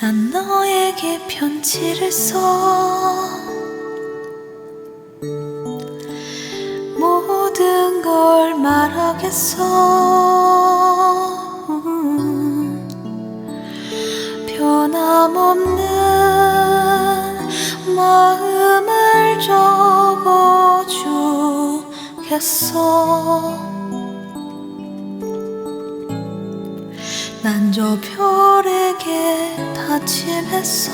난 너에게 편지를 써 모든 걸 말하겠어 음. 변함없는 마음을 적어주겠어 난 저 별에게 다짐했어.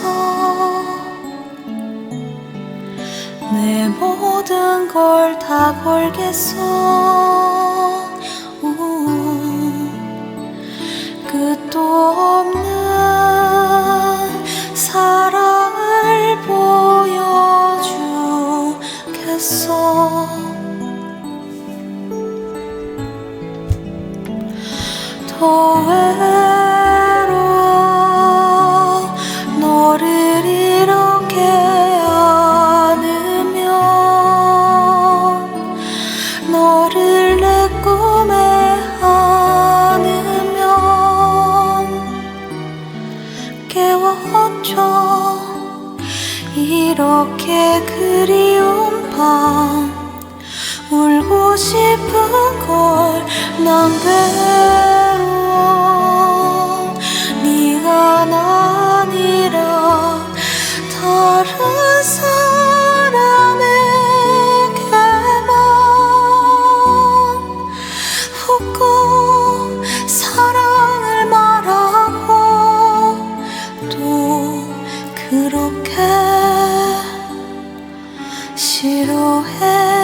내 모든 걸 다 걸겠어. 우, 끝도 없는 사랑을 보여주겠어 더 외로워 너를 이렇게 안으면 너를 내 꿈에 안으면 깨웠죠 이렇게 그리운 밤 울고 싶은 걸난 괴로워. 네가 아니라 다른 사람에게만 웃고 사랑을 말하고 또 그렇게 싫어해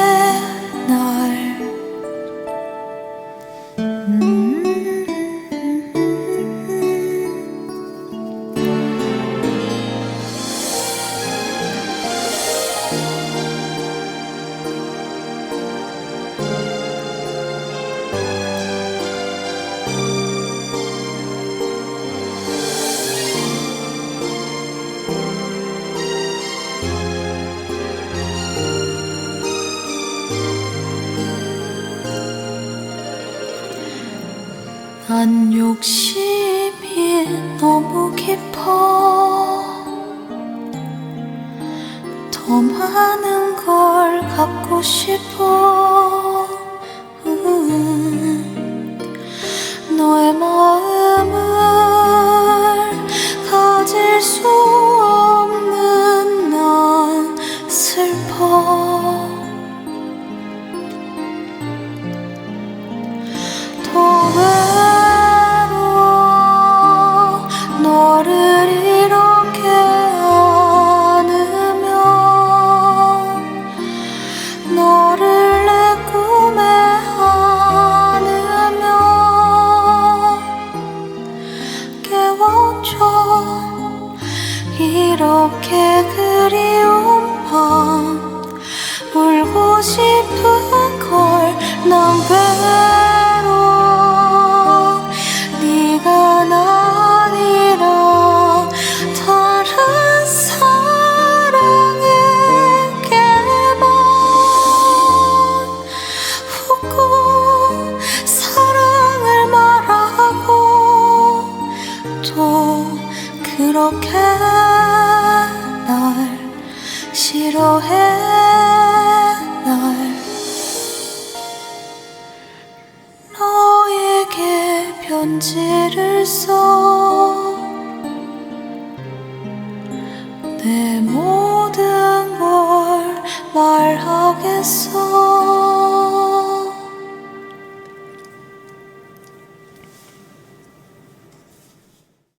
난 욕심이 너무 깊어. 더 많은 걸 갖고 싶어 그렇게 날 싫어해 날 너에게 편지를 써. 내 모든 걸 말하겠어